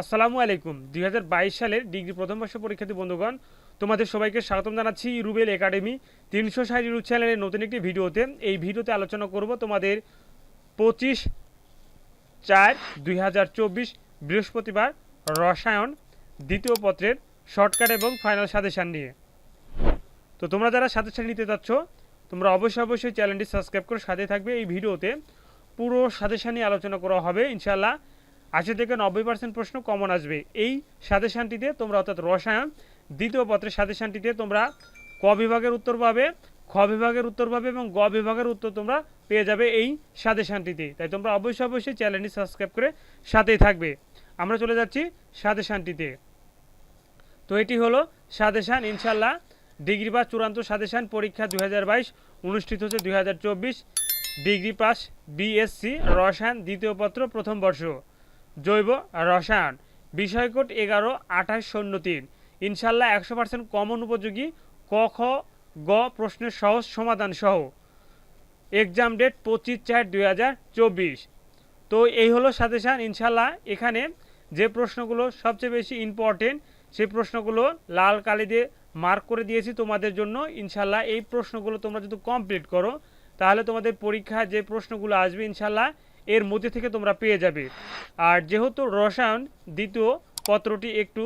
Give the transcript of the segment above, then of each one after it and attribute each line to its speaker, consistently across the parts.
Speaker 1: আসসালামু আলাইকুম। দুই হাজার বাইশ সালের ডিগ্রি প্রথম বর্ষ পরীক্ষার্থী বন্ধুগণ, তোমাদের সবাইকে স্বাগতম জানাচ্ছি রুবেল একাডেমি তিনশো ষাট ইউটিউব চ্যানেলের নতুন একটি ভিডিওতে। এই ভিডিওতে আলোচনা করব তোমাদের পঁচিশ চার দুই বৃহস্পতিবার রসায়ন দ্বিতীয় পত্রের শর্টকাট এবং ফাইনাল সাজেশান নিয়ে। তো তোমরা যারা সাজেশান নিতে চাচ্ছ, তোমরা অবশ্যই অবশ্যই চ্যানেলটি সাবস্ক্রাইব করে সাথে থাকবে। এই ভিডিওতে পুরো সাজেশান নিয়ে আলোচনা করা হবে। ইনশাল্লাহ আশি থেকে নব্বই পার্সেন্ট প্রশ্ন কমন আসবে। এই সাজেশানটিতে তোমরা অর্থাৎ রসায়ন, দ্বিতীয় পত্রের সাজেশানটিতে তোমরা ক বিভাগের উত্তর পাবে, খ বিভাগের উত্তর পাবে এবং গ বিভাগের উত্তর তোমরা পেয়ে যাবে এই সাজেশানটিতে তাই তোমরা অবশ্যই অবশ্যই চ্যানেলটি সাবস্ক্রাইব করে সাথেই থাকবে। আমরা চলে যাচ্ছি সাজেশানটিতে তো এটি হলো সাজেশান ইনশাল্লাহ ডিগ্রি পাস চূড়ান্ত সাজেশান পরীক্ষা দুই হাজার বাইশ, অনুষ্ঠিত হচ্ছে দু হাজার চব্বিশ। ডিগ্রি পাস, বিএসসি, রসায়ন, দ্বিতীয় পত্র, প্রথম বর্ষ। জৈব রসায়ন। বিষয়কোড এগারো, আঠাশ, শূন্য, তিন। ইনশাল্লাহ একশো পার্সেন্ট কমন উপযোগী ক, খ, গ প্রশ্নের সহজ সমাধান সহ এক্সাম ডেট পঁচিশ চার দুই হাজার চব্বিশ। তো এই হলো সাজেশান। ইনশাল্লাহ এখানে যে প্রশ্নগুলো সবচেয়ে বেশি ইম্পর্টেন্ট সেই প্রশ্নগুলো লাল কালি দিয়ে মার্ক করে দিয়েছি তোমাদের জন্য। ইনশাল্লাহ এই প্রশ্নগুলো তোমরা যদি কমপ্লিট করো, তাহলে তোমাদের পরীক্ষায় যে প্রশ্নগুলো আসবে, ইনশাল্লাহ এর মধ্যে থেকে তোমরা পেয়ে যাবে। আর যেহেতু রসায়ন দ্বিতীয় পত্রটি একটু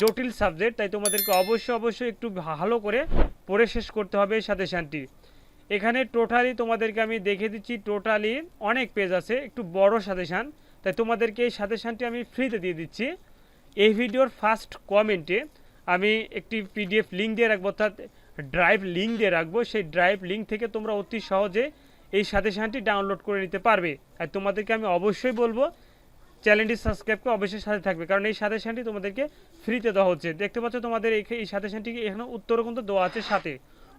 Speaker 1: জটিল সাবজেক্ট তাই তোমাদেরকে অবশ্যই অবশ্যই একটু ভালো করে পড়ে শেষ করতে হবে এই সাজেশানটি এখানে টোটালি তোমাদেরকে আমি দেখে দিচ্ছি টোটালি অনেক পেজ আছে, একটু বড় সাজেশান তাই তোমাদেরকে এই সাজেশানটি আমি ফ্রিতে দিয়ে দিচ্ছি। এই ভিডিওর ফার্স্ট কমেন্টে আমি একটি পিডিএফ লিঙ্ক দিয়ে রাখব, অর্থাৎ ড্রাইভ লিঙ্ক দিয়ে রাখব। সেই ড্রাইভ লিঙ্ক থেকে তোমরা অতি সহজে এই সাথে সাজেশানটি ডাউনলোড করে নিতে পারবে। আর তোমাদেরকে আমি অবশ্যই বলব চ্যানেলটি সাবস্ক্রাইব করে অবশ্যই সাথে থাকবে, কারণ এই সাজেশানটি তোমাদেরকে ফ্রিতে দেওয়া হচ্ছে। দেখতে পাচ্ছ তোমাদের এই এই সাজেশানটি এখানে উত্তরও কিন্তু দেওয়া আছে সাথে।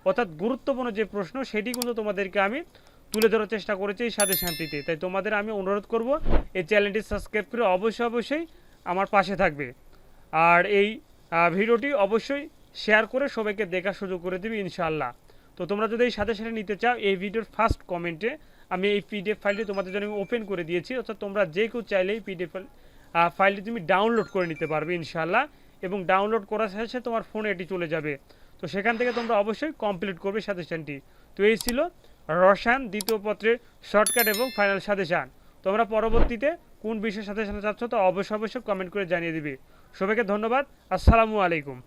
Speaker 1: অর্থাৎ গুরুত্বপূর্ণ যে প্রশ্ন, সেটি কিন্তু তোমাদেরকে আমি তুলে ধরার চেষ্টা করেছি এই সাজেশানটিতে তাই তোমাদের আমি অনুরোধ করব, এই চ্যানেলটি সাবস্ক্রাইব করে অবশ্যই অবশ্যই আমার পাশে থাকবে। আর এই ভিডিওটি অবশ্যই শেয়ার করে সবাইকে দেখার সুযোগ করে দেবে ইনশাআল্লাহ। তো তোমরা যদি এই সাথে সাথে নিতে চাও, এই ভিডিওর ফার্স্ট কমেন্টে আমি এই পিডিএফ ফাইলটি তোমাদের জন্য ওপেন করে দিয়েছি। অর্থাৎ তোমরা যে কেউ চাইলে এই পিডিএফ ফাইলটি তুমি ডাউনলোড করে নিতে পারবে ইনশাআল্লাহ। এবং ডাউনলোড করার সাথে সাথে তোমার ফোনে এটি চলে যাবে। তো সেখান থেকে তোমরা অবশ্যই কমপ্লিট করবে সাজেশানটি তো এই ছিল রসায়ন দ্বিতীয় পত্রের শর্টকাট এবং ফাইনাল সাজেশান তোমরা পরবর্তীতে কোন বিষয়ের সাথে চাচ্ছ তো অবশ্যই অবশ্যই কমেন্ট করে জানিয়ে দিবে। সবাইকে ধন্যবাদ। আসসালামু আলাইকুম।